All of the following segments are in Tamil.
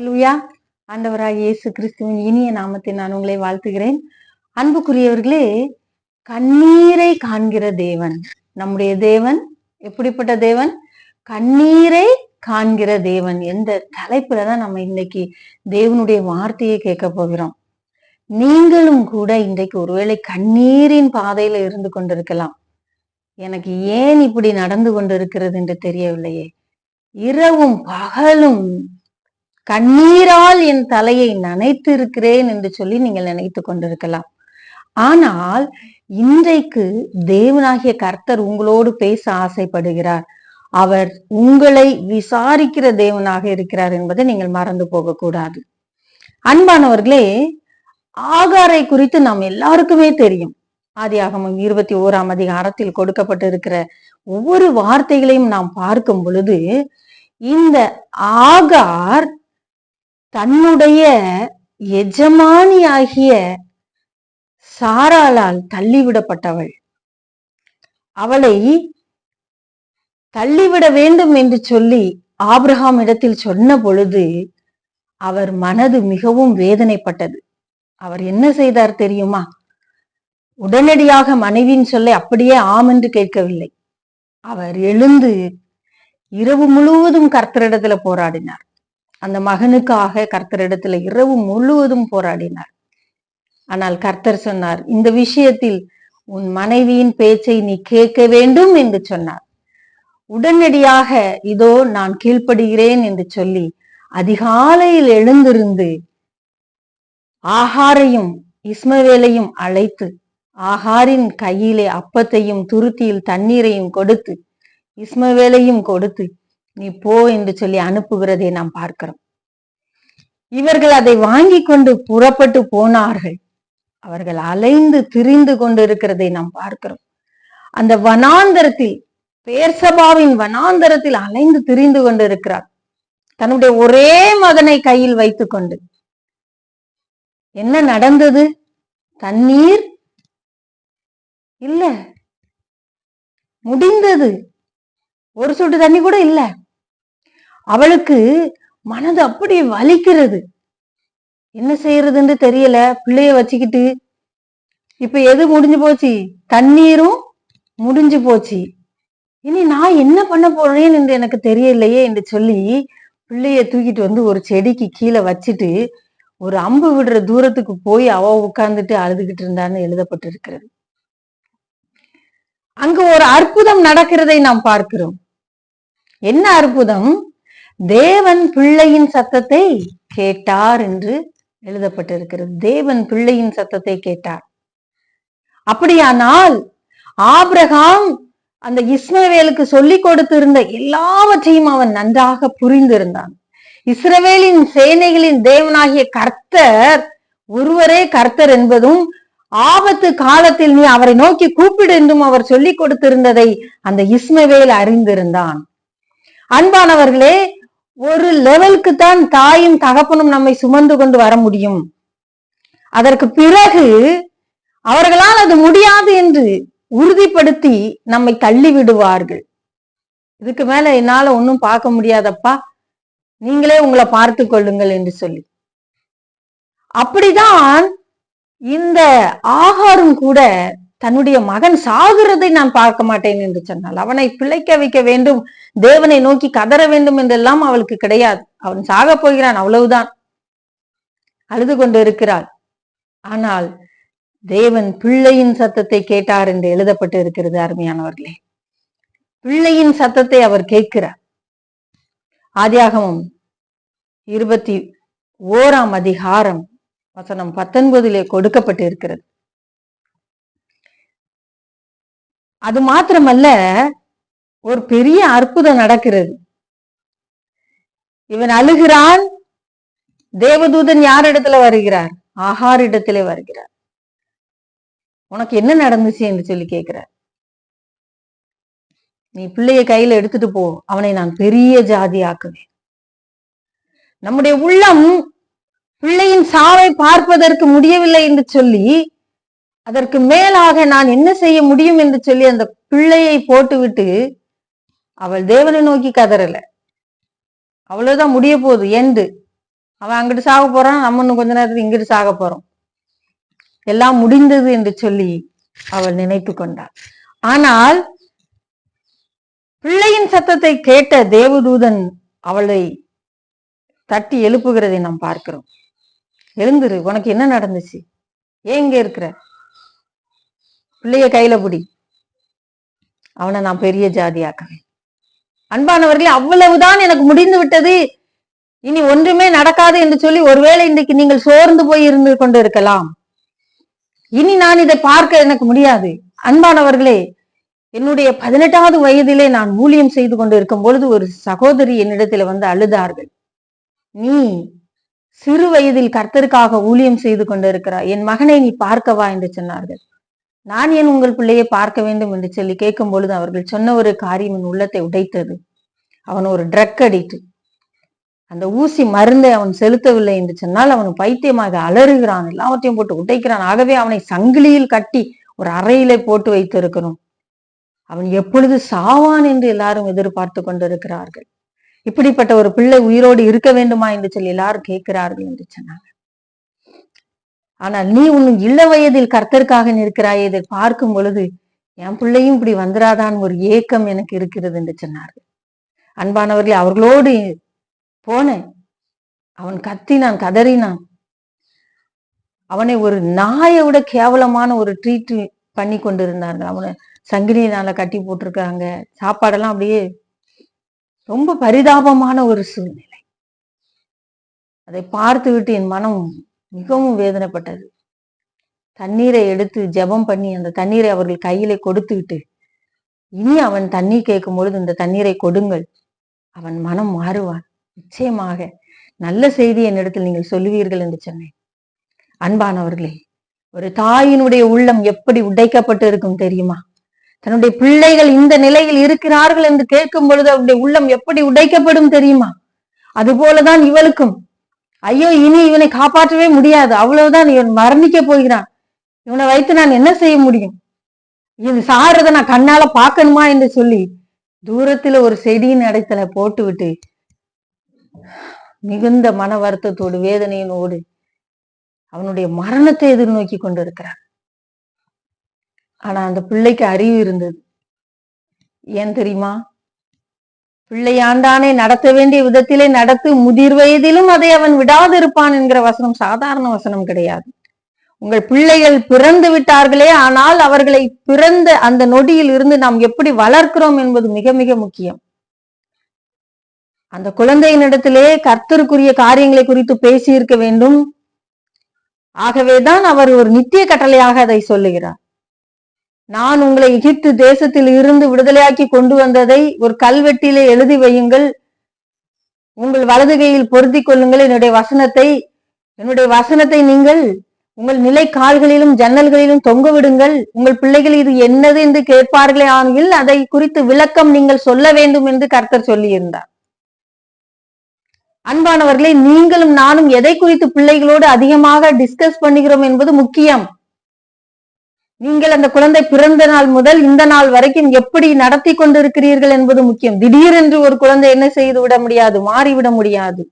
ஹalleluya. ஆண்டவராக இயேசு கிறிஸ்துவின் இனிய நாமத்தை நான் உங்களை வாழ்த்துகிறேன். அன்புக்குரியவர்களே கண்ணீரை காண்கிற தேவன் நம்முடைய தேவன் எப்படிப்பட்ட தேவன்? கண்ணீரை காண்கிற தேவன். எந்த தலைப்புல தான் நம்ம இன்னைக்கு தேவனுடைய வார்த்தையை கேட்க போகிறோம். நீங்களும் கூட இன்றைக்கு ஒருவேளை கண்ணீரின் பாதையில இருந்து கொண்டிருக்கலாம். எனக்கு ஏன் இப்படி நடந்து கொண்டிருக்கிறது என்று தெரியவில்லையே. இரவும் பகலும் கண்ணீரால் என் தலையை நனைத்து இருக்கிறேன் என்று சொல்லி நீங்கள் நினைத்து கொண்டிருக்கலாம். ஆனால் இன்றைக்கு தேவனாகிய கர்த்தர் உங்களோடு பேச ஆசைப்படுகிறார். அவர் உங்களை விசாரிக்கிற தேவனாக இருக்கிறார் என்பதை நீங்கள் மறந்து போக கூடாது அன்பானவர்களே ஆகாரை குறித்து நாம் எல்லாருக்குமே தெரியும். ஆதியாகமம் இருபத்தி ஓராம் அதிகாரத்தில் கொடுக்கப்பட்டிருக்கிற ஒவ்வொரு வார்த்தைகளையும் நாம் பார்க்கும் பொழுது இந்த ஆகார் தன்னுடைய எஜமானியாகிய சாராளால் தள்ளிவிடப்பட்டவள். அவளை தள்ளிவிட வேண்டும் என்று சொல்லி ஆப்ரஹாம் இடத்தில் சொன்ன பொழுது அவர் மனது மிகவும் வேதனைப்பட்டது. அவர் என்ன செய்தார் தெரியுமா? உடனடியாக மனைவியின் சொல்லை அப்படியே ஆம் என்று கேட்கவில்லை. அவர் எழுந்து இரவு முழுவதும் கர்த்தரிடத்துல போராடினார். அந்த மகனுக்காக கர்த்தரிடத்துல இரவு முழுவதும் போராடினார். ஆனால் கர்த்தர் சொன்னார் இந்த விஷயத்தில் உன் மனைவியின் பேச்சை நீ கேட்க வேண்டும் என்று சொன்னார். உடனடியாக இதோ நான் கீழ்ப்படுகிறேன் என்று சொல்லி அதிகாலையில் எழுந்திருந்து ஆகாரையும் இஸ்மவேலையும் அழைத்து ஆகாரின் கையிலே அப்பத்தையும் துருத்தியில் தண்ணீரையும் கொடுத்து இஸ்மவேலையும் கொடுத்து நீ போ என்று சொல்லி அனுப்புகிறதை நாம் பார்க்கிறோம். இவர்கள் அதை வாங்கி கொண்டு புறப்பட்டு போனார்கள். அவர்கள் அலைந்து திரிந்து கொண்டிருக்கிறதை நாம் பார்க்கிறோம். அந்த வனாந்தரத்தில் பேர்சபாவின் வனாந்தரத்தில் அலைந்து திரிந்து கொண்டிருக்கிறார். தன்னுடைய ஒரே மகனை கையில் வைத்துக் கொண்டு. என்ன நடந்தது? தண்ணீர்? இல்ல. முடிந்தது. ஒரு சொட்டு தண்ணி கூட இல்ல. அவளுக்கு மனது அப்படி வலிக்கிறது. என்ன செய்யறதுன்னு தெரியல. பிள்ளைய வச்சுக்கிட்டு இப்ப எது முடிஞ்சு போச்சு? தண்ணீரும் முடிஞ்சு போச்சு. இனி நான் என்ன பண்ண போறேன்னு என்று எனக்கு தெரியலையே என்று சொல்லி பிள்ளைய தூக்கிட்டு வந்து ஒரு செடிக்கு கீழே வச்சுட்டு ஒரு அம்பு விடுற தூரத்துக்கு போய் அவ உட்கார்ந்துட்டு அழுதுகிட்டு இருந்தான்னு எழுதப்பட்டிருக்கிறது. அங்கு ஒரு அற்புதம் நடக்கிறதை நாம் பார்க்கிறோம். என்ன அற்புதம்? தேவன் பிள்ளையின் சத்தத்தை கேட்டார் என்று எழுதப்பட்டிருக்கிறது. தேவன் பிள்ளையின் சத்தத்தை கேட்டார். அப்படியானால் ஆபிரகாம் அந்த இஸ்மவேலுக்கு சொல்லி கொடுத்திருந்த எல்லாவற்றையும் அவன் நன்றாக புரிந்திருந்தான். இஸ்ரவேலின் சேனைகளின் தேவனாகிய கர்த்தர் ஒருவரே கர்த்தர் என்பதும் ஆபத்து காலத்தில் நீ அவரை நோக்கி கூப்பிடு என்றும் அவர் சொல்லிக் கொடுத்திருந்ததை அந்த இஸ்மவேல் அறிந்திருந்தான். அன்பானவர்களே ஒரு லெவலுக்கு தான் தாயும் தகப்பனும் நம்மை சுமந்து கொண்டு வர முடியும். அதற்கு பிறகு அவர்களால் அது முடியாது என்று உறுதிப்படுத்தி நம்மை தள்ளி விடுவார்கள். இதுக்கு மேல என்னால ஒன்னும் பார்க்க முடியாதப்பா. நீங்களே உங்களை பார்த்து கொள்ளுங்கள் என்று சொல்லி. அப்படிதான் இந்த ஆகாரம் கூட தன்னுடைய மகன் சாகுறதை நான் பார்க்க மாட்டேன் என்று சொன்னால் அவனை பிழைக்க வைக்க வேண்டும் தேவனை நோக்கி கதற வேண்டும் என்றெல்லாம் அவளுக்கு கிடையாது. அவன் சாக போகிறான் அவ்வளவுதான். அழுது கொண்டு இருக்கிறாள். ஆனால் தேவன் பிள்ளையின் சத்தத்தை கேட்டார் என்று எழுதப்பட்டு இருக்கிறது அருமையானவர்களே. பிள்ளையின் சத்தத்தை அவர் கேட்கிறார். ஆதியாகமும் இருபத்தி ஓராம் அதிகாரம் வசனம் பத்தொன்பதிலே கொடுக்கப்பட்டு இருக்கிறது அது மாத்திரமல்ல ஒரு பெரிய அற்புதம் நடக்கிறது. இவன் அழுகிறான் தேவதூதன் யார் இடத்துல வருகிறார்? ஆகார் இடத்திலே வருகிறார். உனக்கு என்ன நடந்துச்சு என்று சொல்லி கேட்கிறார். நீ பிள்ளைய கையில எடுத்துட்டு போ அவனை நான் பெரிய ஜாதி ஆக்குவேன் நம்முடைய உள்ளம் பிள்ளையின் சாவை பார்ப்பதற்கு முடியவில்லை என்று சொல்லி அதற்கு மேலாக நான் என்ன செய்ய முடியும் என்று சொல்லி அந்த பிள்ளையை போட்டுவிட்டு அவள் தேவனை நோக்கி கதறல. அவ்வளவுதான் முடிய போகுது எண்டு அவன் அங்கிட்டு சாக போறான் நம்ம இன்னும் கொஞ்ச நேரத்துக்கு இங்கிட்டு சாக போறோம். எல்லாம் முடிந்தது என்று சொல்லி அவள் நினைத்து கொண்டாள். ஆனால் பிள்ளையின் சத்தத்தை கேட்ட தேவதூதன் அவளை தட்டி எழுப்புகிறதை நாம் பார்க்கிறோம். எழுந்துரு உனக்கு என்ன நடந்துச்சு? ஏன் இங்க இருக்கிற? பிள்ளைய கையில பிடி. அவனை நான் பெரிய ஜாதியாக்குவேன் அன்பானவர்களே அவ்வளவுதான் எனக்கு முடிந்து விட்டது. இனி ஒன்றுமே நடக்காது என்று சொல்லி ஒருவேளை இன்றைக்கு நீங்கள் சோர்ந்து போய் இருந்து கொண்டு இருக்கலாம். இனி நான் இதை பார்க்க எனக்கு முடியாது. அன்பானவர்களே என்னுடைய பதினெட்டாவது வயதிலே நான் ஊழியம் செய்து கொண்டு இருக்கும் பொழுது ஒரு சகோதரி என்னிடத்துல வந்து அழுதார்கள். நீ சிறு வயதில் கர்த்தருக்காக ஊழியம் செய்து கொண்டிருக்கிறாய் என் மகனை நீ பார்க்கவா? என்று சொன்னார்கள். நான் ஏன் உங்கள் பிள்ளையை பார்க்க வேண்டும் என்று சொல்லி கேட்கும் பொழுது அவர்கள் சொன்ன ஒரு காரியம் என் உள்ளத்தை உடைத்தது. அவன் ஒரு ட்ரக் அடிக்ட் அந்த ஊசி மருந்தை அவன் செலுத்தவில்லை என்று சொன்னால் அவன் பைத்தியமாக அலறுகிறான் எல்லாவற்றையும் போட்டு உடைக்கிறான். ஆகவே அவனை சங்கிலியில் கட்டி ஒரு அறையிலே போட்டு வைத்திருக்கணும். அவன் எப்பொழுது சாவான் என்று எல்லாரும் எதிர்பார்த்து கொண்டிருக்கிறார்கள். இப்படிப்பட்ட ஒரு பிள்ளை உயிரோடு இருக்க வேண்டுமா என்று சொல்லி எல்லாரும் கேட்கிறார்கள் என்று சொன்னாங்க ஆனால் நீ உன் இள வயதில் கர்த்தருக்காக நிற்கிறாய் இதை பார்க்கும் பொழுது என் பிள்ளையும் இப்படி வந்துராதான் ஒரு ஏக்கம் எனக்கு இருக்கிறது என்று சொன்னார்கள். அன்பானவர்களே அவர்களோடு போனேன். அவன் கத்தினான் கதறினான். அவனை ஒரு நாயை விட கேவலமான ஒரு ட்ரீட் பண்ணி கொண்டிருந்தார்கள். அவனை சங்கிலியினால கட்டி போட்டிருக்காங்க. சாப்பாடெல்லாம் அப்படியே ரொம்ப பரிதாபமான ஒரு சூழ்நிலை. அதை பார்த்து விட்டு என் மனம் மிகவும் வேதனைப்பட்டது. தண்ணீரை எடுத்து ஜெபம் பண்ணி அந்த தண்ணீரை அவர்கள் கையிலே கொடுத்து விட்டு இனி அவன் தண்ணீர் கேட்கும் பொழுது இந்த தண்ணீரை கொடுங்கள். அவன் மனம் மாறுவான். நிச்சயமாக நல்ல செய்தி என்னிடத்தில் நீங்கள் சொல்லுவீர்கள் என்று சொன்னேன். அன்பானவர்களே ஒரு தாயினுடைய உள்ளம் எப்படி உடைக்கப்பட்டு இருக்கும் தெரியுமா? தன்னுடைய பிள்ளைகள் இந்த நிலையில் இருக்கிறார்கள் என்று கேட்கும் பொழுது அவருடைய உள்ளம் எப்படி உடைக்கப்படும் தெரியுமா? அது போலதான் இவளுக்கும். ஐயோ இனி இவனை காப்பாற்றவே முடியாது. அவ்வளவுதான் இவன் மரணிக்க போகிறான். இவனை வைத்து நான் என்ன செய்ய முடியும்? இவன் சாறதை நான் கண்ணால பாக்கணுமா என்று சொல்லி தூரத்துல ஒரு செடியின் இடத்துல போட்டு விட்டு மிகுந்த மன வருத்தத்தோடு வேதனையினோடு அவனுடைய மரணத்தை எதிர்நோக்கி கொண்டிருக்கிறான். ஆனா அந்த பிள்ளைக்கு அறிவு இருந்தது. ஏன் தெரியுமா? பிள்ளையாண்டானே நடத்த வேண்டிய விதத்திலே நடத்து முதிர் வயதிலும் அதை அவன் விடாதிருப்பான் என்கிற வசனம் சாதாரண வசனம் கிடையாது. உங்கள் பிள்ளைகள் பிறந்து விட்டார்களே ஆனால் அவர்களை பிறந்த அந்த நொடியில் இருந்து நாம் எப்படி வளர்க்கிறோம் என்பது மிக மிக முக்கியம். அந்த குழந்தையினிடத்திலே கர்த்தருக்குரிய காரியங்களை குறித்து பேசியிருக்க வேண்டும். ஆகவேதான் அவர் ஒரு நித்திய கட்டளையாக அதை சொல்லுகிறார். நான் உங்களை எகிப்து தேசத்தில் இருந்து விடுதலையாக்கி கொண்டு வந்ததை ஒரு கல்வெட்டிலே எழுதி வையுங்கள். உங்கள் வலதுகையில் பொருத்தி கொள்ளுங்கள் என்னுடைய வசனத்தை. என்னுடைய வசனத்தை நீங்கள் உங்கள் நிலை கால்களிலும் ஜன்னல்களிலும் தொங்க விடுங்கள். உங்கள் பிள்ளைகள் இது என்னது என்று கேட்பார்களே ஆனில் அதை குறித்து விளக்கம் நீங்கள் சொல்ல வேண்டும் என்று கர்த்தர் சொல்லியிருந்தார். அன்பானவர்களை நீங்களும் நானும் எதை குறித்து பிள்ளைகளோடு அதிகமாக டிஸ்கஸ் பண்ணுகிறோம் என்பது முக்கியம். நீங்கள் அந்த குழந்தை பிறந்த நாள் முதல் இந்த நாள் வரைக்கும் எப்படி நடத்தி கொண்டிருக்கிறீர்கள் என்பது முக்கியம். திடீரென்று ஒரு குழந்தை என்ன செய்து விட முடியாது? மாறிவிட முடியாது.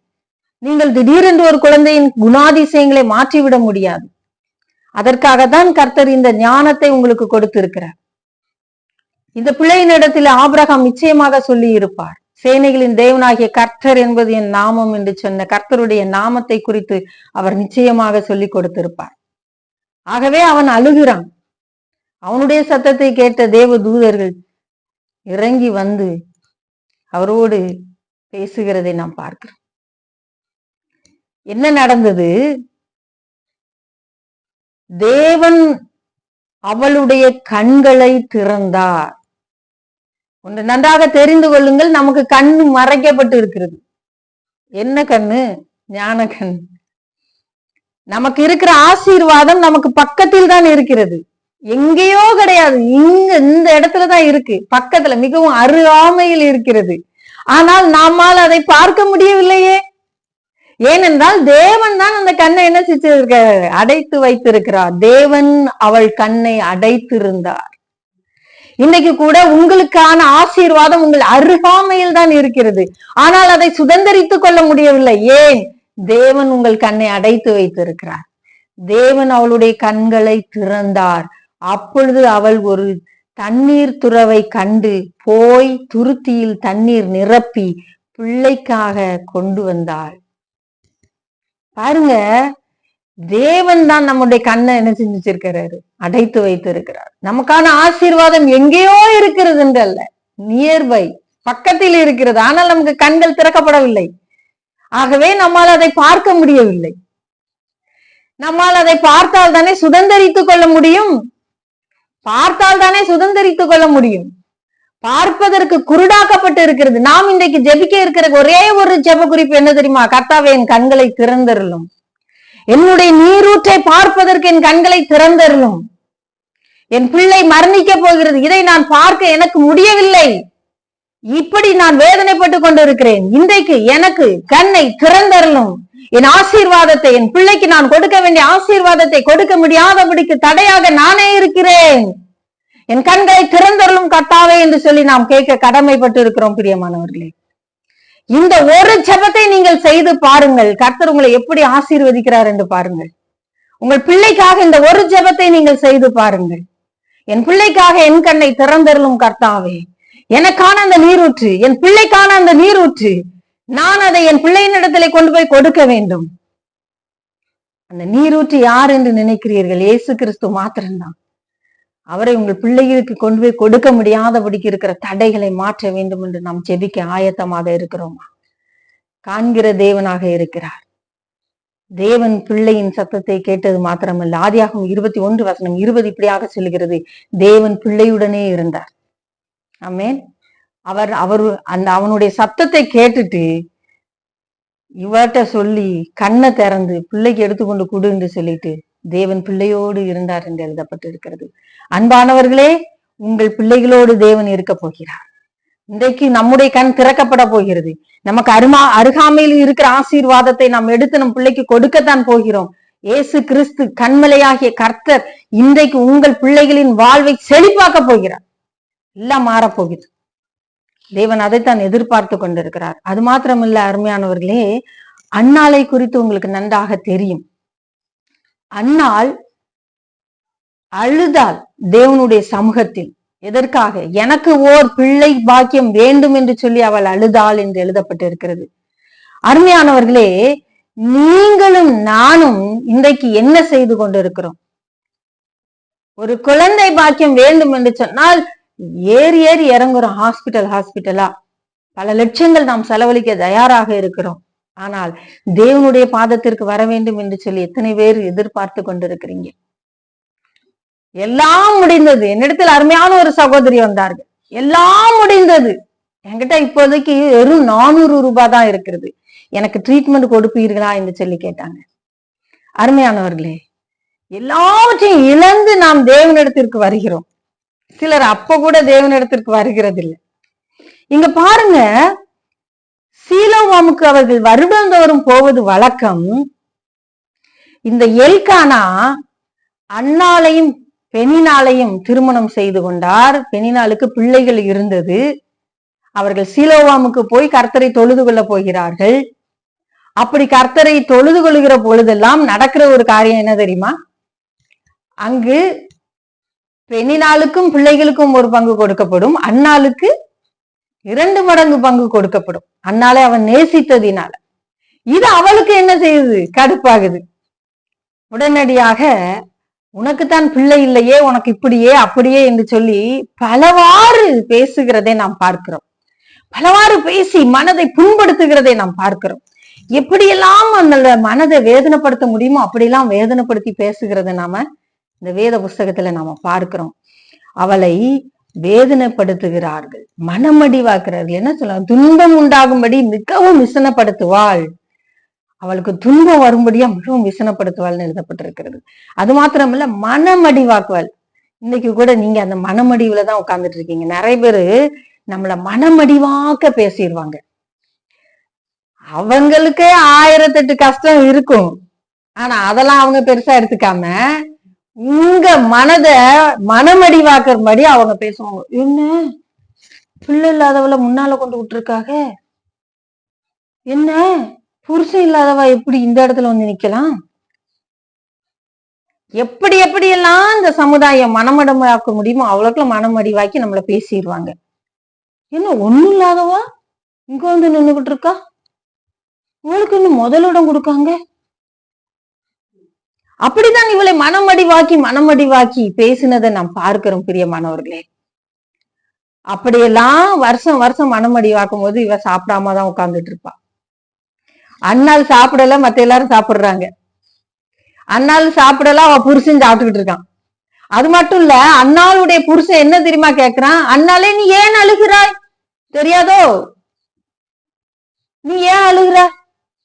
நீங்கள் திடீரென்று ஒரு குழந்தையின் குணாதிசயங்களை மாற்றிவிட முடியாது. அதற்காகத்தான் கர்த்தர் இந்த ஞானத்தை உங்களுக்கு கொடுத்திருக்கிறார். இந்த பிள்ளையின் இடத்தில் ஆபிரகாம் நிச்சயமாக சொல்லி இருப்பார் சேனைகளின் தேவனாகிய கர்த்தர் என்பது என் நாமம் என்று சொன்ன கர்த்தருடைய நாமத்தை குறித்து அவர் நிச்சயமாக சொல்லி கொடுத்திருப்பார். ஆகவே அவன் அழுகிறான். அவனுடைய சத்தத்தை கேட்ட தேவ தூதர்கள் இறங்கி வந்து அவரோடு பேசுகிறதை நாம் பார்க்கிறோம். என்ன நடந்தது? தேவன் அவளுடைய கண்களை திறந்தார். ஒன்று நன்றாக தெரிந்து கொள்ளுங்கள் நமக்கு கண்ணு மறைக்கப்பட்டு இருக்கிறது. என்ன கண்ணு? ஞான கண். நமக்கு இருக்கிற ஆசீர்வாதம் நமக்கு பக்கத்தில் தான் இருக்கிறது. எங்கேயோ கிடையாது. இங்க இந்த இடத்துலதான் இருக்கு. பக்கத்துல மிகவும் அருகாமையில் இருக்கிறது. ஆனால் நம்மால் அதை பார்க்க முடியவில்லையே. ஏனென்றால் தேவன் தான் அந்த கண்ணை என்ன செஞ்சிருக்க அடைத்து வைத்திருக்கிறார். தேவன் அவள் கண்ணை அடைத்திருந்தார். இன்னைக்கு கூட உங்களுக்கான ஆசீர்வாதம் உங்கள் அருகாமையில் தான் இருக்கிறது. ஆனால் அதை சுதந்திரித்துக் கொள்ள முடியவில்லை. ஏன்? தேவன் உங்கள் கண்ணை அடைத்து வைத்திருக்கிறார். தேவன் அவளுடைய கண்களை திறந்தார். அப்பொழுது அவள் ஒரு தண்ணீர் துறவை கண்டு போய் துருத்தியில் தண்ணீர் நிரப்பி பிள்ளைக்காக கொண்டு வந்தாள். பாருங்க தேவன் தான் நம்முடைய கண்ணை என்ன செஞ்சு வச்சிருக்கிறாரு அடைத்து வைத்து இருக்கிறார் நமக்கான ஆசீர்வாதம் எங்கேயோ இருக்கிறது என்று அல்ல நியர்பை பக்கத்தில் இருக்கிறது. ஆனால் நமக்கு கண்கள் திறக்கப்படவில்லை. ஆகவே நம்மால் அதை பார்க்க முடியவில்லை. நம்மால் அதை பார்த்தால் தானே சுதந்திரித்துக் கொள்ள முடியும். பார்த்தால் தானே சுதந்திரித்துக் கொள்ள முடியும். பார்ப்பதற்கு குருடாக்கப்பட்டு இருக்கிறது. நாம் இன்றைக்கு ஜெபிக்க இருக்கிற ஒரே ஒரு ஜெப குறிப்பு என்ன தெரியுமா? கர்த்தாவே என் கண்களை திறந்தருளும். என்னுடைய நீரூற்றை பார்ப்பதற்கு என் கண்களை திறந்தருளும். என் பிள்ளை மரணிக்க போகிறது. இதை நான் பார்க்க எனக்கு முடியவில்லை. இப்படி நான் வேதனைப்பட்டு கொண்டிருக்கிறேன். இன்றைக்கு எனக்கு கண்ணை திறந்தருளும். என் ஆசீர்வாதத்தை என் பிள்ளைக்கு நான் கொடுக்க வேண்டிய ஆசீர்வாதத்தை கொடுக்க முடியாதபடிக்கு தடையாக நானே இருக்கிறேன். என் கண்களை திறந்தருளும் கட்டாவே என்று சொல்லி நாம் கேட்க கடமைப்பட்டு இருக்கிறோம் பிரியமானவர்களே. இந்த ஒரு ஜெபத்தை நீங்கள் செய்து பாருங்கள். கர்த்தர் உங்களை எப்படி ஆசீர்வதிக்கிறார் என்று பாருங்கள். உங்கள் பிள்ளைக்காக இந்த ஒரு ஜெபத்தை நீங்கள் செய்து பாருங்கள். என் பிள்ளைக்காக என் கண்ணை திறந்தருளும் கர்த்தாவே. எனக்கான அந்த நீரூற்று என் பிள்ளைக்கான அந்த நீரூற்று. நான் அதை என் பிள்ளையின் இடத்துல கொண்டு போய் கொடுக்க வேண்டும். அந்த நீரூற்று யார் என்று நினைக்கிறீர்கள்? இயேசு கிறிஸ்து மாத்திரம்தான். அவரை உங்கள் பிள்ளைகளுக்கு கொண்டு போய் கொடுக்க முடியாதபடிக்கு இருக்கிற தடைகளை மாற்ற வேண்டும் என்று நாம் ஜெபிக்க ஆயத்தமாக இருக்கிறோமா? காண்கிற தேவனாக இருக்கிறார். தேவன் பிள்ளையின் சத்தத்தை கேட்டது மாத்திரமல்ல. ஆதியாகும் இருபத்தி ஒன்று வசனம் இருபது இப்படியாக சொல்லுகிறது. தேவன் பிள்ளையுடனே இருந்தார். ஆமேன். அவர் அவர் அந்த அவனுடைய சத்தத்தை கேட்டுட்டு இவர்கிட்ட சொல்லி கண்ணை திறந்து பிள்ளைக்கு எடுத்துக்கொண்டு கொடு என்று சொல்லிட்டு தேவன் பிள்ளையோடு இருந்தார் என்று எழுதப்பட்டு இருக்கிறது அன்பானவர்களே உங்கள் பிள்ளைகளோடு தேவன் இருக்க போகிறார். இன்றைக்கு நம்முடைய கண் திறக்கப்பட போகிறது. நமக்கு அருமா அருகாமையில் இருக்கிற ஆசீர்வாதத்தை நாம் எடுத்து நம் பிள்ளைக்கு கொடுக்கத்தான் போகிறோம். இயேசு கிறிஸ்து கண்மலையாகிய கர்த்தர் இன்றைக்கு உங்கள் பிள்ளைகளின் வாழ்வை செழிப்பாக்க போகிறார். எல்லாம் மாறப்போகுது. தேவன் அதைத்தான் எதிர்பார்த்து கொண்டிருக்கிறார். அது மாத்திரமில்ல அருமையானவர்களே அன்னாளை குறித்து உங்களுக்கு நன்றாக தெரியும். அன்னாள் அழுதால் தேவனுடைய சமூகத்தில் எதற்காக? எனக்கு ஓர் பிள்ளை பாக்கியம் வேண்டும் என்று சொல்லி அவள் அழுதாள் என்று எழுதப்பட்டிருக்கிறது. அருமையானவர்களே நீங்களும் நானும் இன்றைக்கு என்ன செய்து கொண்டிருக்கிறோம்? ஒரு குழந்தை பாக்கியம் வேண்டும் என்று சொன்னால் ஏறி ஏறி இறங்குறோம் ஹாஸ்பிட்டல் ஹாஸ்பிட்டலா பல லட்சங்கள் நாம் செலவழிக்க தயாராக இருக்கிறோம். ஆனால் தேவனுடைய பாதத்திற்கு வர வேண்டும் என்று சொல்லி எத்தனை பேர் எதிர்பார்த்து கொண்டிருக்கிறீங்க? எல்லாம் முடிந்தது. என்னிடத்தில் அருமையான ஒரு சகோதரி வந்தார்கள். எல்லாம் முடிந்தது. என்கிட்ட இப்போதைக்கு வெறும் நானூறு ரூபாய் தான் இருக்கிறது. எனக்கு ட்ரீட்மெண்ட் கொடுப்பீர்களா என்று சொல்லி கேட்டாங்க. அருமையானவர்களே எல்லாவற்றையும் இழந்து நாம் தேவனிடத்திற்கு வருகிறோம். சிலர் அப்ப கூட தேவனிடத்திற்கு வருகிறதில்லை. இங்க பாருங்க சீலோவாமுக்கு அவர்கள் வருடந்தோறும் போவது வழக்கம். இந்த எல்கானா அண்ணாலையும் பெனினாலையும் திருமணம் செய்து கொண்டார். பெனினாளுக்கு பிள்ளைகள் இருந்தது. அவர்கள் சீலோவாமுக்கு போய் கர்த்தரை தொழுது கொள்ள போகிறார்கள். அப்படி கர்த்தரை தொழுது கொள்கிற பொழுதெல்லாம் நடக்கிற ஒரு காரியம் என்ன தெரியுமா? அங்கு பெண்ணினாளுக்கும் பிள்ளைகளுக்கும் ஒரு பங்கு கொடுக்கப்படும். அண்ணாளுக்கு இரண்டு மடங்கு பங்கு கொடுக்கப்படும். அண்ணாலே அவன் நேசித்ததினால. இது அவளுக்கு என்ன செய்யுது? கடுப்பாகுது. உடனடியாக உனக்குத்தான் பிள்ளை இல்லையே உனக்கு இப்படியே அப்படியே என்று சொல்லி பலவாறு பேசுகிறதை நாம் பார்க்கிறோம். பலவாறு பேசி மனதை புண்படுத்துகிறதை நாம் பார்க்கிறோம். எப்படியெல்லாம் அந்த மனதை வேதனைப்படுத்த முடியுமோ அப்படியெல்லாம் வேதனைப்படுத்தி பேசுகிறத நாம இந்த வேத புஸ்தகத்துல நாம பார்க்கிறோம். அவளை வேதனைப்படுத்துகிறார்கள். மனமடிவாக்குறார்கள் என்ன சொல்லலாம் துன்பம் உண்டாகும்படி மிகவும் விசனப்படுத்துவாள். அவளுக்கு துன்பம் வரும்படியா மிகவும் விசனப்படுத்துவாள்னு எழுதப்பட்டிருக்கிறது. அது மாத்திரமில்ல மனமடிவாக்குவாள். இன்னைக்கு கூட நீங்க அந்த மனமடிவுல தான் உட்கார்ந்துட்டு இருக்கீங்க. நிறைய பேரு நம்மள மனமடிவாக்க பேசிடுவாங்க அவங்களுக்கே ஆயிரத்தெட்டு கஷ்டம் இருக்கும். ஆனா அதெல்லாம் அவங்க பெருசா எடுத்துக்காம இங்க மனத மனமடிவாக்குறபடி அவங்க பேசுவாங்க. என்ன? பிள்ளை இல்லாதவள முன்னால கொண்டு விட்டுருக்காக? என்ன? புருஷன் இல்லாதவா எப்படி இந்த இடத்துல வந்து நிக்கலாம்? எப்படி எப்படி எல்லாம் இந்த சமுதாயம் மனமடமாக்க முடியுமோ அவ்வளவுக்குள்ள மனமடிவாக்கி நம்மள பேசிடுவாங்க. என்ன ஒண்ணும் இல்லாதவா? இங்க வந்து நின்றுகிட்டு இருக்கா? இவளுக்கு இன்னும் முதலிடம் கொடுக்காங்க. அப்படிதான் இவளை மனமடிவாக்கி மனமடிவாக்கி பேசினதை நாம் பார்க்கிறோம் பிரியமானவர்களே அப்படியெல்லாம் வருஷம் வருஷம் மனமடி வாக்கும் போது இவ சாப்பிடாம தான் உட்கார்ந்துட்டு இருப்பா. அண்ணாள் சாப்பிடல மத்த எல்லாரும் சாப்பிடுறாங்க. அண்ணாள் சாப்பிடல அவ புருஷன் சாப்பிட்டுக்கிட்டு இருக்கான். அது மட்டும் இல்ல அண்ணாளுடைய புருஷன் என்ன தெரியுமா கேக்குறான்? அண்ணாலே நீ ஏன் அழுகிறாய்? தெரியாதோ? நீ ஏன் அழுகிற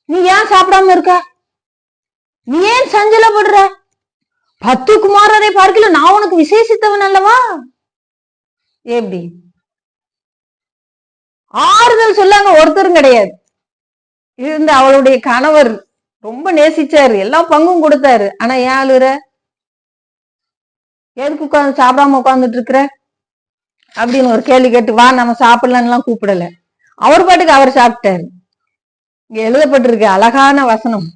நீ ஏன் சாப்பிடாம இருக்க? நீ ஏன் சஞ்சலப்படுற பத்து குமாரரை பார்க்கல நான் உனக்கு விசேஷித்தவன் அல்லவா? எப்படி ஆறுதல் சொல்லாங்க ஒருத்தரும் கிடையாது. இருந்த அவளுடைய கணவர் ரொம்ப நேசிச்சாரு எல்லா பங்கும் கொடுத்தாரு. ஆனா ஏன் அழுற? எதுக்கு உட்காந்து சாப்பிடாம உட்கார்ந்துட்டு இருக்கிற? அப்படின்னு ஒரு கேள்வி கேட்டு வா நம்ம சாப்பிடலாம்னு எல்லாம் கூப்பிடல. அவர் பாட்டுக்கு அவர் சாப்பிட்டாரு. இங்க எழுதப்பட்டிருக்கு அழகான வசனம்.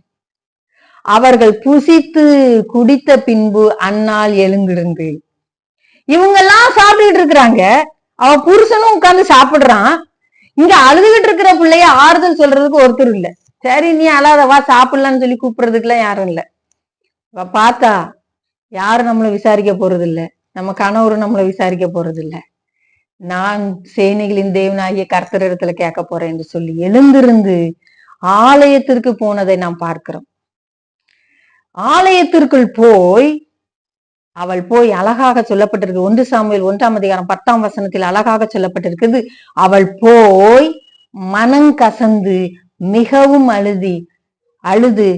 அவர்கள் புசித்து குடித்த பின்பு அன்னால் எழுந்திருந்து. இவங்கெல்லாம் சாப்பிட்டுட்டு இருக்கிறாங்க. அவ புருஷனும் உட்கார்ந்து சாப்பிடுறான். இங்க அழுதுகிட்டு இருக்கிற பிள்ளைய ஆறுதல் சொல்றதுக்கு ஒருத்தர் இல்ல. சரி நீ அழாதவா சாப்பிடலான்னு சொல்லி கூப்பிடுறதுக்குலாம் யாரும் இல்ல. பார்த்தா யாரும் நம்மளை விசாரிக்க போறது இல்ல நம்ம கணவரும் நம்மளை விசாரிக்க போறது இல்ல நான் சேனைகளின் தேவனாகிய கர்த்தர் இடத்துல கேட்க போறேன் என்று சொல்லி எழுந்திருந்து ஆலயத்திற்கு போனதை நாம் பார்க்கிறோம். ஆலயத்திற்குள் போய் அவள் போய் அழகாக சொல்லப்பட்டிருக்கு ஒன்று சாமியில் ஒன்றாம் அதிகாரம் பத்தாம் வசனத்தில் அழகாக சொல்லப்பட்டிருக்குது. அவள் போய் மனங்கசந்து மிகவும் அழுதி அழுது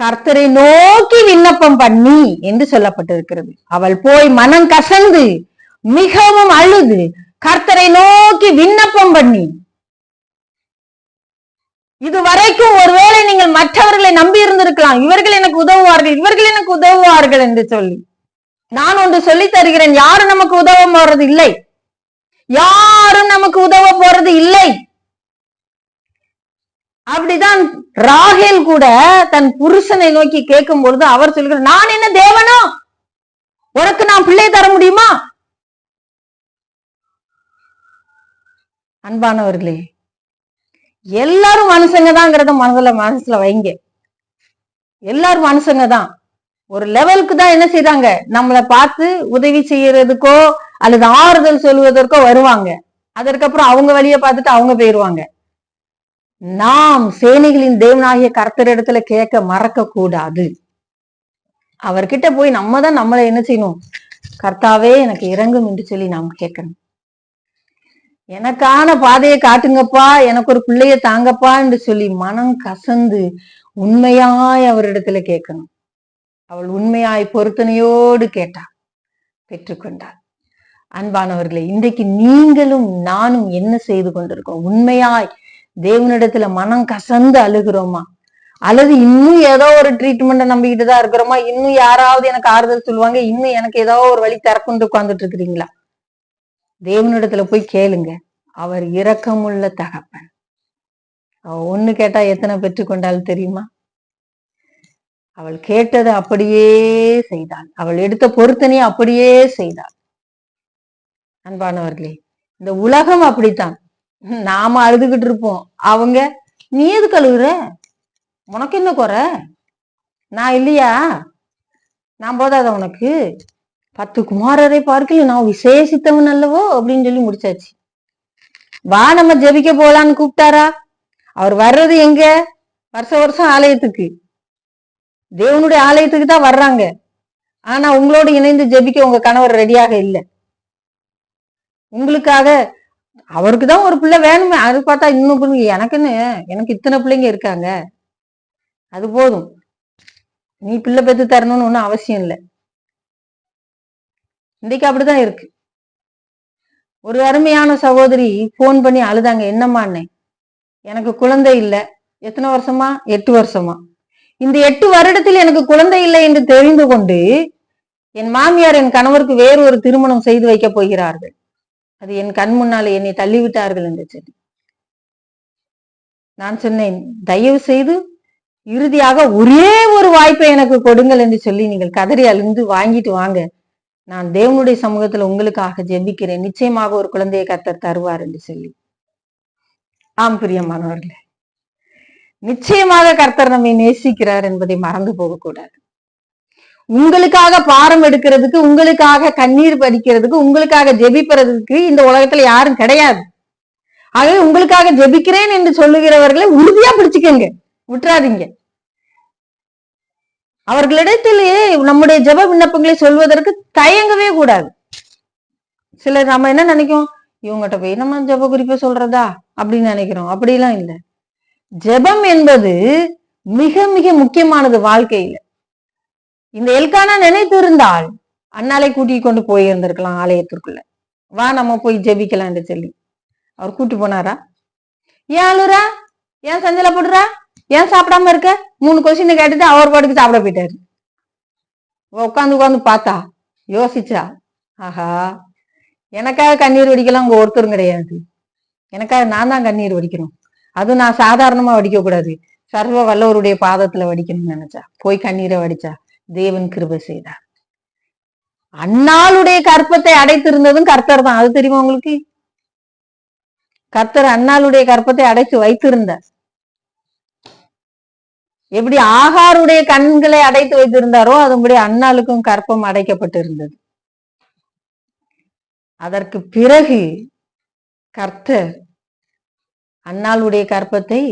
கர்த்தரை நோக்கி விண்ணப்பம் பண்ணி என்று சொல்லப்பட்டிருக்கிறது. அவள் போய் மனம் கசந்து மிகவும் அழுது கர்த்தரை நோக்கி விண்ணப்பம் பண்ணி இதுவரைக்கும் ஒருவேளை நீங்கள் மற்றவர்களை நம்பி இருந்திருக்கலாம். இவர்கள் எனக்கு உதவுவார்கள் இவர்கள் எனக்கு உதவுவார்கள் என்று சொல்லி. நான் ஒன்று சொல்லி தருகிறேன் யாரும் நமக்கு உதவ போறது இல்லை. யாரும் நமக்கு உதவ போறது இல்லை. அப்படிதான் ராகேல் கூட தன் புருஷனை நோக்கி கேட்கும் பொழுது அவர் சொல்கிறார் நான் என்ன தேவனோ? உனக்கு நான் பிள்ளை தர முடியுமா? அன்பானவர்களே எல்லாரும் மனுஷங்க தான்ங்கிறத மனசுல மனசுல வைங்க. எல்லாரும் மனுஷங்க தான். ஒரு லெவலுக்கு தான் என்ன செய்றாங்க? நம்மளை பார்த்து உதவி செய்யறதுக்கோ அல்லது ஆறுதல் சொல்வதற்கோ வருவாங்க. அதற்கப்புறம் அவங்க வழிய பார்த்துட்டு அவங்க போயிருவாங்க. நாம் சேனைகளின் தேவனாகிய கர்த்தரிடத்துல கேட்க மறக்க கூடாது அவர்கிட்ட போய் நம்ம தான் நம்மளை என்ன செய்யணும்? கர்த்தாவே எனக்கு இறங்கும் என்று சொல்லி நாம் கேட்கணும். எனக்கான பாதையை காட்டுங்கப்பா எனக்கு ஒரு பிள்ளைய தாங்கப்பா என்று சொல்லி மனம் கசந்து உண்மையாய் அவரிடத்துல கேட்கணும். அவள் உண்மையாய் பொருத்தனையோடு கேட்டாள் பெற்றுக்கொண்டாள். அன்பானவர்களே இன்றைக்கு நீங்களும் நானும் என்ன செய்து கொண்டிருக்கோம் உண்மையாய் தேவனிடத்துல மனம் கசந்து அழுகிறோமா? அல்லது இன்னும் ஏதோ ஒரு ட்ரீட்மெண்ட்டை நம்பிக்கிட்டு தான் இருக்கிறோமா? இன்னும் யாராவது எனக்கு ஆறுதல் சொல்லுவாங்க? இன்னும் எனக்கு ஏதோ ஒரு வழி திறப்புன்னு உட்காந்துட்டு இருக்கிறீங்களா? தேவனிடத்துல போய் கேளுங்க. அவர் இரக்கமுள்ள தகப்பன். அவ ஒண்ணு கேட்டா எத்தனை பெற்றுக்கொண்டால் தெரியுமா? அவள் கேட்டதை அப்படியே செய்தாள். அவள் எடுத்த பொருத்தனையை அப்படியே செய்தாள். அன்பானவர்களே இந்த உலகம் அப்படித்தான். நாம அழுதுகிட்டு இருப்போம். அவங்க நீ எது கழுகுற உனக்கு என்ன குறை? நான் இல்லையா? நான் போதாத உனக்கு? பத்து குமாரரை பார்க்கல நான் விசேஷித்தவன் அல்லவோ அப்படின்னு சொல்லி முடிச்சாச்சு. வா நம்ம ஜெபிக்க போலான்னு கூப்பிட்டாரா? அவர் வர்றது எங்க? வருஷ வருஷம் ஆலயத்துக்கு. தேவனுடைய ஆலயத்துக்கு தான் வர்றாங்க. ஆனா உங்களோடு இணைந்து ஜெபிக்க உங்க கணவர் ரெடியாக இல்லை. உங்களுக்காக அவருக்கு தான் ஒரு பிள்ளை வேணுமே. அது பார்த்தா இன்னும் பிள்ளைங்க எனக்குன்னு எனக்கு இத்தனை பிள்ளைங்க இருக்காங்க. அது போதும். நீ பிள்ளை பெற்று தரணும்னு ஒன்றும் அவசியம் இல்லை. இன்னைக்கு அப்படிதான் இருக்கு. ஒரு அருமையான சகோதரி ஃபோன் பண்ணி அழுதாங்க என்னம்மாண்ணே எனக்கு குழந்தை இல்லை. எத்தனை வருஷமா? எட்டு வருஷமா. இந்த எட்டு வருடத்தில் எனக்கு குழந்தை இல்லை என்று தெரிந்து கொண்டு என் மாமியார் என் கணவருக்கு வேறு ஒரு திருமணம் செய்து வைக்க போகிறார்கள். அது என் கண் முன்னால் என்னை தள்ளிவிட்டார்கள் என்று சொல்லி நான் சொன்னேன் தயவு செய்து இறுதியாக ஒரே ஒரு வாய்ப்பை எனக்கு கொடுங்கள் என்று சொல்லி நீங்கள் கதறி அழுந்து வாங்கிட்டு வாங்க. நான் தேவனுடைய சமூகத்துல உங்களுக்காக ஜெபிக்கிறேன். நிச்சயமாக ஒரு குழந்தையை கத்தர் தருவார் என்று சொல்லி. ஆம் பிரியமானவர்களே. நிச்சயமாக கர்த்தர் நம்மை நேசிக்கிறார் என்பதை மறந்து போகக்கூடாது. உங்களுக்காக பாரம் எடுக்கிறதுக்கு உங்களுக்காக கண்ணீர் படிக்கிறதுக்கு உங்களுக்காக ஜெபிக்கிறதுக்கு இந்த உலகத்துல யாரும் கிடையாது. ஆகவே உங்களுக்காக ஜெபிக்கிறேன் என்று சொல்லுகிறவர்களை உறுதியா பிடிச்சுக்கங்க. விட்டுறாதீங்க. அவர்களிடத்திலேயே நம்முடைய ஜெப விண்ணப்பங்களை சொல்வதற்கு தயங்கவே கூடாது. சிலர் நம்ம என்ன நினைக்கும்? இவங்ககிட்ட போய் நம்ம ஜெப குறிப்பை சொல்றதா? அப்படின்னு நினைக்கிறோம். அப்படிலாம் இல்லை. ஜெபம் என்பது மிக மிக முக்கியமானது வாழ்க்கையில. இந்த எல்கானா நினைத்து இருந்தால் அண்ணாலை கூட்டிக் கொண்டு போயிருந்திருக்கலாம் ஆலயத்திற்குள்ள. வா நம்ம போய் ஜெபிக்கலாம் என்று சொல்லி. அவர் கூட்டி போனாரா? ஏன் அழுறா ஏன் சஞ்சல போடுறா? ஏன் சாப்பிடாம இருக்க? மூணு கொஸ்டின் கேட்டுட்டு அவர் பாட்டுக்கு சாப்பிட போயிட்டாரு. உட்காந்து உட்காந்து பார்த்தா யோசிச்சா ஆஹா எனக்காக கண்ணீர் வடிக்கலாம் உங்க ஒருத்தரும் கிடையாது. எனக்காக நான் தான் கண்ணீர் வடிக்கணும் அதுவும் நான் சாதாரணமா வடிக்க கூடாது சர்வ வல்லவருடைய பாதத்துல வடிக்கணும்னு நினைச்சா. போய் கண்ணீரை வடிச்சா தேவன் கிருபை செய்தார். அண்ணாளுடைய கற்பத்தை அடைத்திருந்ததும் கர்த்தர் தான். அது தெரியுமா உங்களுக்கு? கர்த்தர் அண்ணாளுடைய கற்பத்தை அடைத்து வைத்திருந்தார். எப்படி ஆகாருடைய கண்களை அடைத்து வைத்திருந்தாரோ அதுபடி அண்ணாளுக்கும் கற்பம் அடைக்கப்பட்டிருந்தது. அதற்கு பிறகு கர்த்தர் அண்ணாளுடைய கற்பத்தை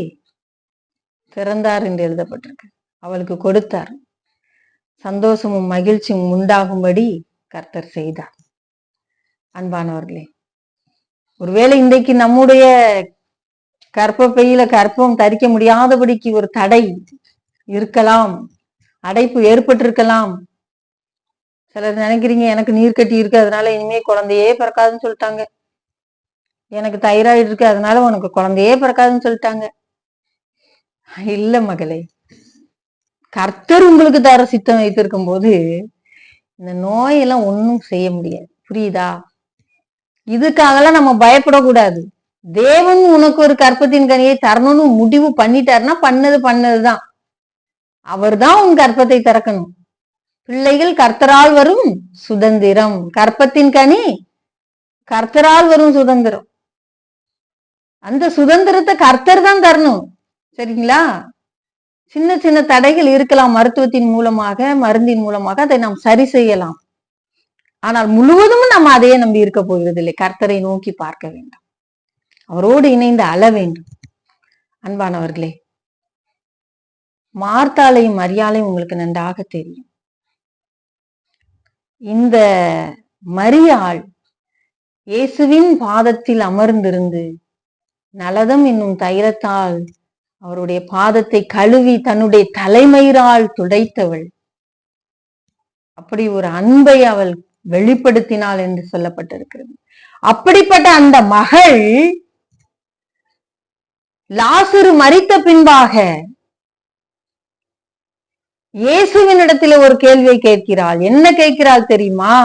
திறந்தார் என்று எழுதப்பட்டிருக்கு. அவளுக்கு கொடுத்தார். சந்தோஷமும் மகிழ்ச்சியும் உண்டாகும்படி கர்த்தர் செய்தார். அன்பானவர்களே ஒருவேளை இன்றைக்கு நம்முடைய கற்பப்பையில கற்பம் தரிக்க முடியாதபடிக்கு ஒரு தடை இருக்கலாம். அடைப்பு ஏற்பட்டிருக்கலாம். சிலர் நினைக்கிறீங்க எனக்கு நீர் கட்டி இருக்கு அதனால இனிமே குழந்தையே பிறக்காதுன்னு சொல்லிட்டாங்க. எனக்கு தைராய்டு இருக்கு அதனால உனக்கு குழந்தையே பிறக்காதுன்னு சொல்லிட்டாங்க. இல்ல மகளே. கர்த்தர் உங்களுக்கு தர சித்தம் வைத்திருக்கும் போது இந்த நோயெல்லாம் ஒன்றும் செய்ய முடியாது. புரியுதா? இதுக்காகலாம் நம்ம பயப்படக்கூடாது. தேவன் உனக்கு ஒரு கற்பத்தின் கனியை தரணும்னு முடிவு பண்ணிட்டாருன்னா பண்ணது பண்ணதுதான். அவர்தான் உன் கற்பத்தை திறக்கணும். பிள்ளைகள் கர்த்தரால் வரும் சுதந்திரம். கற்பத்தின் கனி கர்த்தரால் வரும் சுதந்திரம். அந்த சுதந்திரத்தை கர்த்தர் தான் தரணும். சரிங்களா? சின்ன சின்ன தடைகள் இருக்கலாம் மருத்துவத்தின் மூலமாக மருந்தின் மூலமாக அதை நாம் சரி செய்யலாம். ஆனால் முழுவதும் நம்ம அதையே நம்பி இருக்க போவதில்லை கர்த்தரை நோக்கி பார்க்க வேண்டும். அவரோடு இணைந்து அழ வேண்டும். அன்பானவர்களே மார்த்தாலையும் மரியாலையும் உங்களுக்கு நன்றாக தெரியும். இந்த மரியாள் இயேசுவின் பாதத்தில் அமர்ந்திருந்து நலதம் என்னும் தைரத்தால் அவருடைய பாதத்தை கழுவி தன்னுடைய தலைமயிரால் துடைத்தவள். அப்படி ஒரு அன்பை அவள் வெளிப்படுத்தினாள் என்று சொல்லப்பட்டிருக்கிறது. அப்படிப்பட்ட அந்த மகள் லாசுரு மறித்த பின்பாக இயேசுவினிடத்துல ஒரு கேள்வியை கேட்கிறாள். என்ன கேட்கிறாள் தெரியுமா?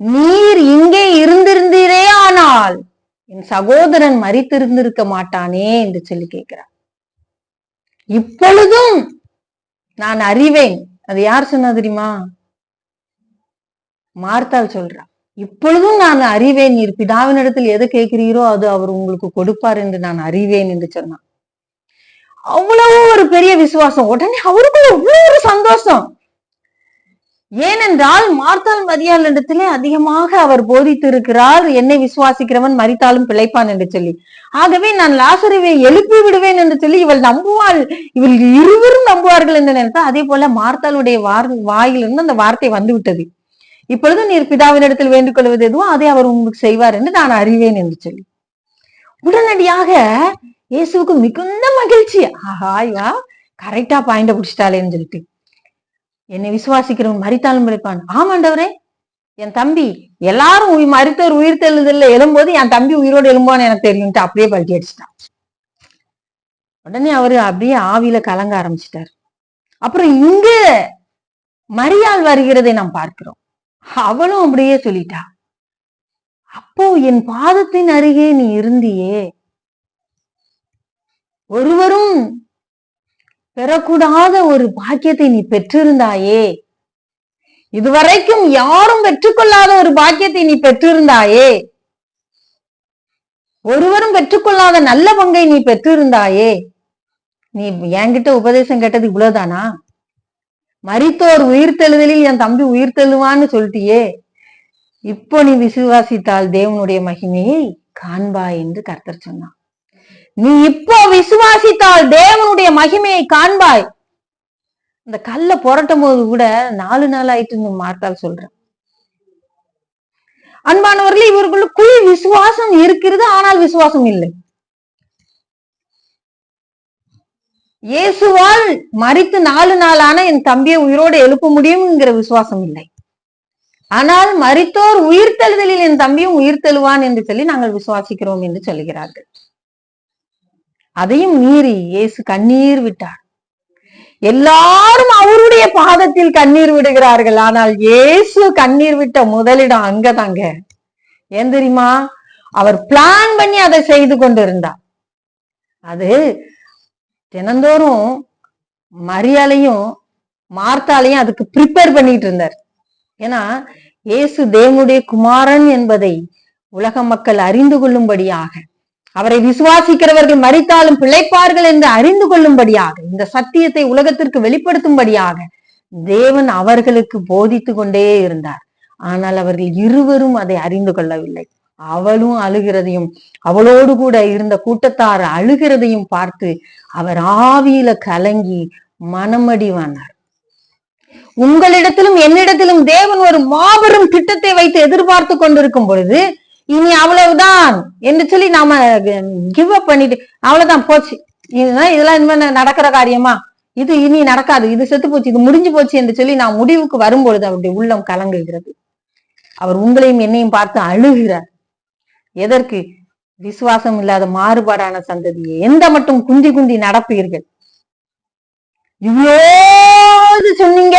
நீர் இங்கே இருந்திருந்தீரே ஆனால் என் சகோதரன் மறித்திருந்திருக்க மாட்டானே என்று சொல்லி கேட்கிறார் இப்பொழுதும் நான் அறிவேன். அது யார் சொன்னா தெரியுமா? மார்த்தால் சொல்றா. இப்பொழுதும் நான் அறிவேன். நீர் பிதாவினிடத்தில் எதை கேட்கிறீரோ அது அவர் உங்களுக்கு கொடுப்பார் என்று நான் அறிவேன் என்று சொன்னான். அவ்வளவு ஒரு பெரிய விசுவாசம். உடனே அவருக்குள்ள அவ்வளவு ஒரு சந்தோஷம். ஏனென்றால் மார்த்தால் மதியால் இடத்திலே அதிகமாக அவர் போதித்திருக்கிறார். என்னை விசுவாசிக்கிறவன் மறித்தாலும் பிழைப்பான் என்று சொல்லி. ஆகவே நான் லாசருவை எழுப்பி விடுவேன் என்று சொல்லி இவள் நம்புவாள். இவள் இருவரும் நம்புவார்கள் என்று நினைத்தா அதே போல மார்த்தாளுடைய வார் வாயிலிருந்து அந்த வார்த்தை வந்து விட்டது இப்பொழுது நீர் பிதாவினிடத்தில் வேண்டிக் கொள்வது எதுவோ அதை அவர் உங்களுக்கு செய்வார் என்று நான் அறிவேன் என்று சொல்லி. உடனடியாக இயேசுவுக்கு மிகுந்த மகிழ்ச்சி. ஆஹா இவா கரெக்டா பாயிண்ட பிடிச்சிட்டாளேன்னு சொல்லிட்டு. என்னை விசுவாசிக்கிறவன் மறித்தாலும் பிழைப்பான். ஆமாண்டவரே என் தம்பி எல்லாரும் உயிர் மறித்தவர் உயிர் தெழுதல்ல எழும்போது என் தம்பி உயிரோடு எழும்பான்னு எனக்கு தெரியும்ட்டு அப்படியே பல்ட்டி அடிச்சிட்டான். உடனே அவரு அப்படியே ஆவியில கலங்க ஆரம்பிச்சிட்டார். அப்புறம் இங்க மரியாள் வருகிறதை நாம் பார்க்கிறோம். அவளும் அப்படியே சொல்லிட்டா அப்போ என் பாதத்தின் அருகே நீ இருந்தியே ஒருவரும் பெறக்கூடாத ஒரு பாக்கியத்தை நீ பெற்றிருந்தாயே. இதுவரைக்கும் யாரும் பெற்றுக்கொள்ளாத ஒரு பாக்கியத்தை நீ பெற்றிருந்தாயே. ஒருவரும் பெற்றுக்கொள்ளாத நல்ல பங்கை நீ பெற்றிருந்தாயே. நீ என்கிட்ட உபதேசம் கேட்டது இவ்வளவுதானா? உயிர் உயிர்த்தெழுதலில் என் தம்பி உயிர்த்தெழுவான்னு சொல்லிட்டியே. இப்போ நீ விசுவாசித்தால் தேவனுடைய மகிமையை காண்பாய் என்று கர்த்தர் சொன்னான் நீ இப்போ விசுவாசித்தால் தேவனுடைய மகிமையை காண்பாய். இந்த கல்ல புரட்டும் போது கூட நாலு நாள் ஆயிட்டு மார்த்தால் சொல்றேன். அன்பானவர்கள் இவர்களுக்குள் விசுவாசம் இருக்கிறது ஆனால் விசுவாசம் இல்லை. இயேசுவால் மறித்து நாலு நாளான என் தம்பியை உயிரோடு எழுப்ப முடியும்ங்கிற விசுவாசம் இல்லை. ஆனால் மறித்தோர் உயிர்த்தெழுதலில் என் தம்பியும் உயிர்த்தெழுவான் என்று சொல்லி நாங்கள் விசுவாசிக்கிறோம் என்று சொல்லுகிறார்கள். அதையும் மீறி இயேசு கண்ணீர் விட்டார். எல்லாரும் அவருடைய பாதத்தில் கண்ணீர் விடுகிறார்கள். ஆனால் இயேசு கண்ணீர் விட்ட முதலிடம் அங்கதாங்க. ஏன் தெரியுமா? அவர் பிளான் பண்ணி அதை செய்து கொண்டிருந்தார். அது தினந்தோறும் மரியாலையும் மார்த்தாலையும் அதுக்கு ப்ரிப்பேர் பண்ணிட்டு இருந்தார். ஏன்னா இயேசு தேவனுடைய குமாரன் என்பதை உலக மக்கள் அறிந்து கொள்ளும்படியாக அவரை விசுவாசிக்கிறவர்கள் மறித்தாலும் பிழைப்பார்கள் என்று அறிந்து கொள்ளும்படியாக இந்த சத்தியத்தை உலகத்திற்கு வெளிப்படுத்தும்படியாக தேவன் அவர்களுக்கு போதித்து கொண்டே இருந்தார். ஆனால் அவர்கள் இருவரும் அதை அறிந்து கொள்ளவில்லை. அவளும் அழுகிறதையும் அவளோடு கூட இருந்த கூட்டத்தார் அழுகிறதையும் பார்த்து அவர் ஆவியில கலங்கி மனமடிவானார் உங்களிடத்திலும் என்னிடத்திலும் தேவன் ஒரு மாபெரும் திட்டத்தை வைத்து எதிர்பார்த்து கொண்டிருக்கும் பொழுது இனி அவ்வளவுதான் என்று சொல்லி நாம கிவ் அப் பண்ணிட்டு அவ்வளவுதான் போச்சு. இதுதான் இதெல்லாம் இனிமே நடக்கிற காரியமா? இது இனி நடக்காது. இது செத்து போச்சு இது முடிஞ்சு போச்சு என்று சொல்லி நான் முடிவுக்கு வரும்பொழுது அவருடைய உள்ளம் கலங்குகிறது. அவர் உங்களையும் என்னையும் பார்த்து அழுகிறார். எதற்கு? விசுவாசம் இல்லாத மாறுபாடான சந்ததியை எந்த மட்டும் குந்தி குந்தி நடப்பீர்கள்? இவ்வளோ சொன்னீங்க.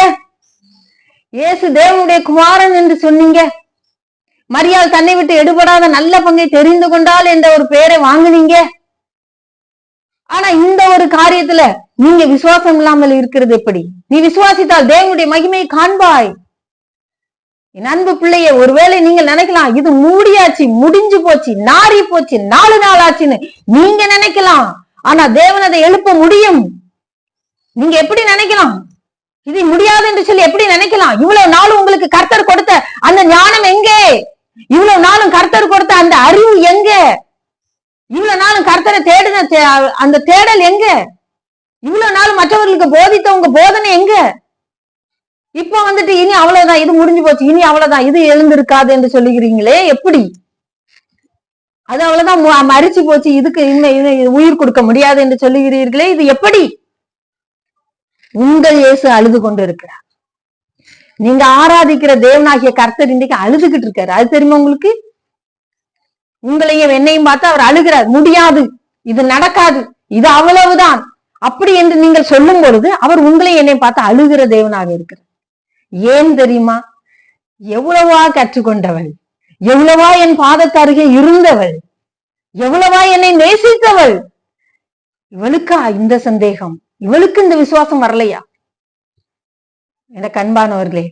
இயேசு தேவனுடைய குமாரன் என்று சொன்னீங்க. மரியாள் தன்னை விட்டு எடுபடாத நல்ல பங்கை தெரிந்து கொண்டால் என்ற ஒரு பெயரை வாங்குனீங்க. ஆனா இந்த ஒரு காரியத்துல நீங்க விசுவாசம் இல்லாமல் இருக்கிறது எப்படி? நீ விசுவாசித்தால் தேவனுடைய மகிமையை காண்பாய். என் அன்பு பிள்ளைய ஒருவேளை நீங்க நினைக்கலாம் இது மூடியாச்சு முடிஞ்சு போச்சு நாரி போச்சு நாலு நாள் ஆச்சுன்னு நீங்க நினைக்கலாம். ஆனா தேவன் அதை எழுப்ப முடியும். நீங்க எப்படி நினைக்கலாம்? இது முடியாது என்று சொல்லி எப்படி நினைக்கலாம்? இவ்வளவு நாள் உங்களுக்கு கர்த்தர் கொடுத்த அந்த ஞானம் எங்கே? இவ்வளவு நாளும் கர்த்தர் கொடுத்த அந்த அறிவு எங்க? இவ்வளவு நாளும் கர்த்தரை தேடின அந்த தேடல் எங்க? இவ்வளவு நாள் மற்றவர்களுக்கு போதித்த உங்க போதனை எங்க? இப்ப வந்துட்டு இனி அவ்வளவுதான் இது முடிஞ்சு போச்சு இனி அவ்வளவுதான் இது எழுந்திருக்காது என்று சொல்லுகிறீங்களே எப்படி? அது அவ்வளவுதான் மறிச்சு போச்சு இதுக்கு இன்னும் உயிர் கொடுக்க முடியாது என்று சொல்லுகிறீர்களே இது எப்படி? உங்கள் இயேசு அழுது கொண்டு இருக்கிறார் நீங்க ஆராதிக்கிற தேவனாகிய கர்த்தர் இன்றைக்கு அழுதுகிட்டு இருக்காரு. அது தெரியுமா உங்களுக்கு? உங்களையும் என்னையும் பார்த்து அவர் அழுகிறார் முடியாது. இது நடக்காது. இது அவ்வளவுதான். அப்படி என்று நீங்கள் சொல்லும் பொழுது அவர் உங்களையும் என்னை பார்த்து அழுகிற தேவனாக இருக்கிறார். ஏன் தெரியுமா? எவ்வளவா கற்றுக்கொண்டவள். எவ்வளவா என் பாதத்தருகே இருந்தவள். எவ்வளவா என்னை நேசித்தவள். இவளுக்கா இந்த சந்தேகம்? இவளுக்கு இந்த விசுவாசம் வரலையா? எனக்கு அன்பானவர்களே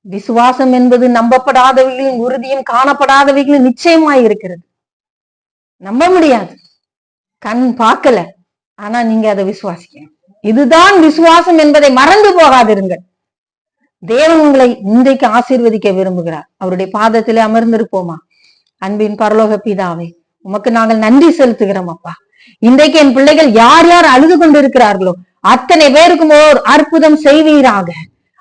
விசுவாசம் என்பது நம்பப்படாதவைகளின் உறுதியும் காணப்படாதவைகளும் நிச்சயமாய் இருக்கிறது. நம்ப முடியாது. கண் பார்க்கல. ஆனா நீங்க அதை விசுவாசிக்கணும். இதுதான் விசுவாசம் என்பதை மறந்து போகாதிருங்கள். தேவன் உங்களை இன்றைக்கு ஆசீர்வதிக்க விரும்புகிறார். அவருடைய பாதத்திலே அமர்ந்திருப்போமா? அன்பின் பரலோக பிதாவே உமக்கு நாங்கள் நன்றி செலுத்துகிறோம் அப்பா. இன்றைக்கு என் பிள்ளைகள் யார் யார் அழுது கொண்டிருக்கிறார்களோ அத்தனை பேருக்கும் ஓர் அற்புதம் செய்வீராக.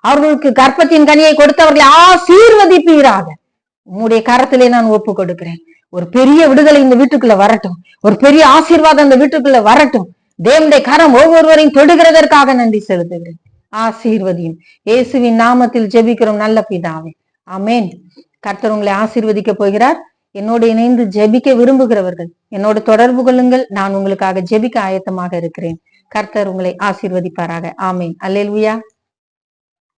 அவர்களுக்கு கர்ப்பத்தின் கனியை கொடுத்தவர்களை ஆசீர்வதிப்பீராக. உங்களுடைய கரத்திலே நான் ஒப்பு கொடுக்கிறேன். ஒரு பெரிய விடுதலை இந்த வீட்டுக்குள்ள வரட்டும். ஒரு பெரிய ஆசீர்வாதம் இந்த வீட்டுக்குள்ள வரட்டும். தேவனுடைய கரம் ஒவ்வொருவரையும் தொடுகிறதற்காக நன்றி செலுத்துகிறேன். ஆசீர்வதியும். இயேசுவின் நாமத்தில் ஜெபிக்கிறோம் நல்ல பிதாவே. அமேன் கர்த்தர் உங்களை ஆசீர்வதிக்க போகிறார். என்னோடு இணைந்து ஜெபிக்க விரும்புகிறவர்கள் என்னோடு தொடர்பு கொள்ளுங்கள். நான் உங்களுக்காக ஜெபிக்க ஆயத்தமாக இருக்கிறேன். கர்த்தர் உங்களை ஆசீர்வதிப்பாராக. ஆமேன். அல்லேலுயா.